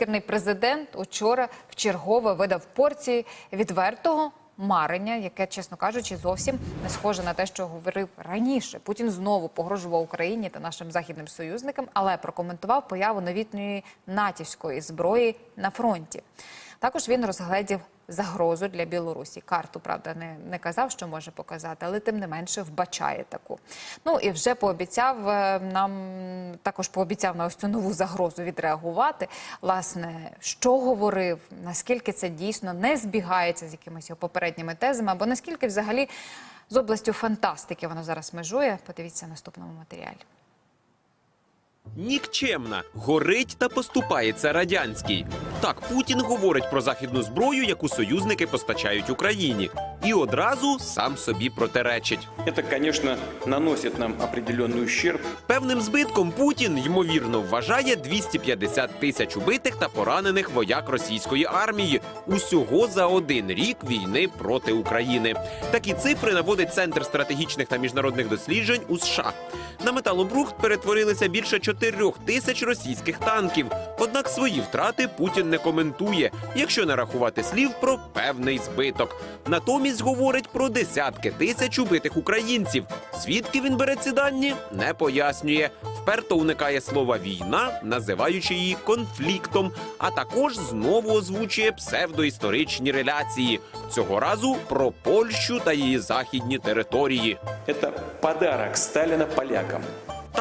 бункерний президент учора вчергове видав порції відвертого марення, яке, чесно кажучи, зовсім не схоже на те, що говорив раніше. Путін знову погрожував Україні та нашим західним союзникам, але прокоментував появу новітньої натівської зброї на фронті. Також він розгледів загрозу для Білорусі. Карту, правда, не, не казав, що може показати, але тим не менше вбачає таку. Ну і вже пообіцяв е, нам також пообіцяв на ось цю нову загрозу відреагувати. Власне, що говорив, наскільки це дійсно не збігається з якимись його попередніми тезами, або наскільки взагалі з областю фантастики воно зараз межує. Подивіться наступному матеріалі. Нікчемна, горить та поступається радянський. Так Путін говорить про західну зброю, яку союзники постачають Україні, і одразу сам собі протиречить. Это, конечно, наносит нам определенный ущерб. Певним збитком Путін ймовірно вважає 250 тисяч убитих та поранених вояк російської армії усього за один рік війни проти України. Такі цифри наводить Центр стратегічних та міжнародних досліджень у США. На металобрухт перетворилися більше 4 тисяч російських танків. Однак свої втрати Путін не коментує, якщо не рахувати слів про певний збиток. Натомість говорить про десятки тисяч убитих українців. Звідки він бере ці дані, не пояснює. Вперто уникає слова війна, називаючи її конфліктом, а також знову озвучує псевдоісторичні реляції. Цього разу про Польщу та її західні території. Это подарок Сталина полякам.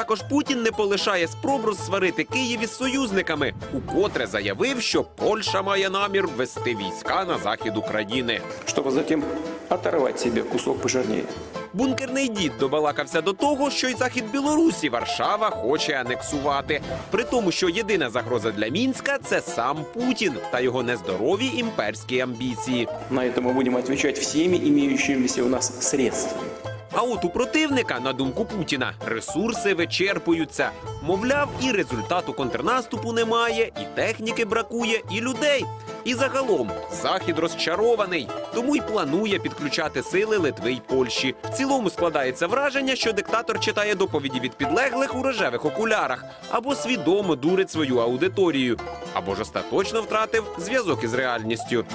Також Путін не полишає спроб розсварити Київ із союзниками, укотре заявив, що Польща має намір ввести війська на захід України. чтобы затем оторвать себе кусок пожирнее. Бункерний дід добалакався до того, що й захід Білорусі Варшава хоче анексувати. При тому, що єдина загроза для мінська це сам Путін та його нездорові імперські амбіції. На это мы будем отвечать всеми имеющимися у нас средствами. А от у противника, на думку Путіна, ресурси вичерпуються. Мовляв, і результату контрнаступу немає, і техніки бракує, і людей. І загалом захід розчарований, тому й планує підключати сили Литви й Польщі. В цілому складається враження, що диктатор читає доповіді від підлеглих у рожевих окулярах, або свідомо дурить свою аудиторію, або ж остаточно втратив зв'язок із реальністю.